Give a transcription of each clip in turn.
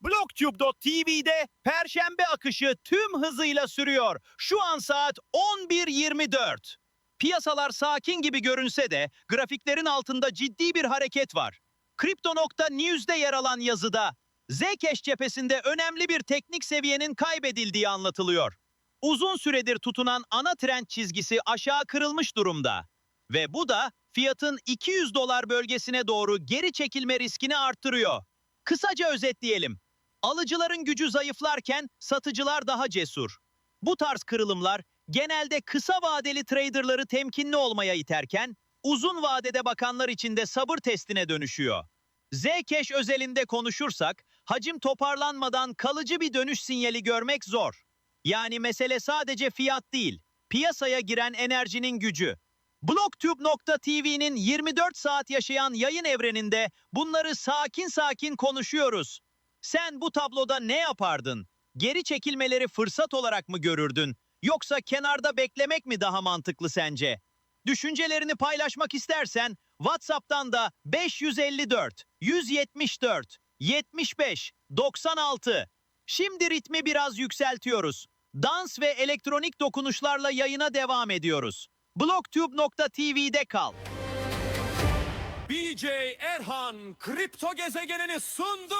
BlockTube.tv'de Perşembe akışı tüm hızıyla sürüyor. Şu an saat 11.24. Piyasalar sakin gibi görünse de grafiklerin altında ciddi bir hareket var. Crypto.news'de yer alan yazıda Zcash cephesinde önemli bir teknik seviyenin kaybedildiği anlatılıyor. Uzun süredir tutunan ana trend çizgisi aşağı kırılmış durumda. Ve bu da fiyatın 200 dolar bölgesine doğru geri çekilme riskini arttırıyor. Kısaca özetleyelim. Alıcıların gücü zayıflarken satıcılar daha cesur. Bu tarz kırılımlar genelde kısa vadeli traderları temkinli olmaya iterken uzun vadede bakanlar için de sabır testine dönüşüyor. Zcash özelinde konuşursak hacim toparlanmadan kalıcı bir dönüş sinyali görmek zor. Yani mesele sadece fiyat değil, piyasaya giren enerjinin gücü. BlogTube.tv'nin 24 saat yaşayan yayın evreninde bunları sakin sakin konuşuyoruz. Sen bu tabloda ne yapardın? Geri çekilmeleri fırsat olarak mı görürdün? Yoksa kenarda beklemek mi daha mantıklı sence? Düşüncelerini paylaşmak istersen WhatsApp'tan da 554 174 75 96. Şimdi ritmi biraz yükseltiyoruz. Dans ve elektronik dokunuşlarla yayına devam ediyoruz. BlogTube.tv'de kal. BJ Erhan kripto gezegenini sundu.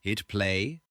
Hit play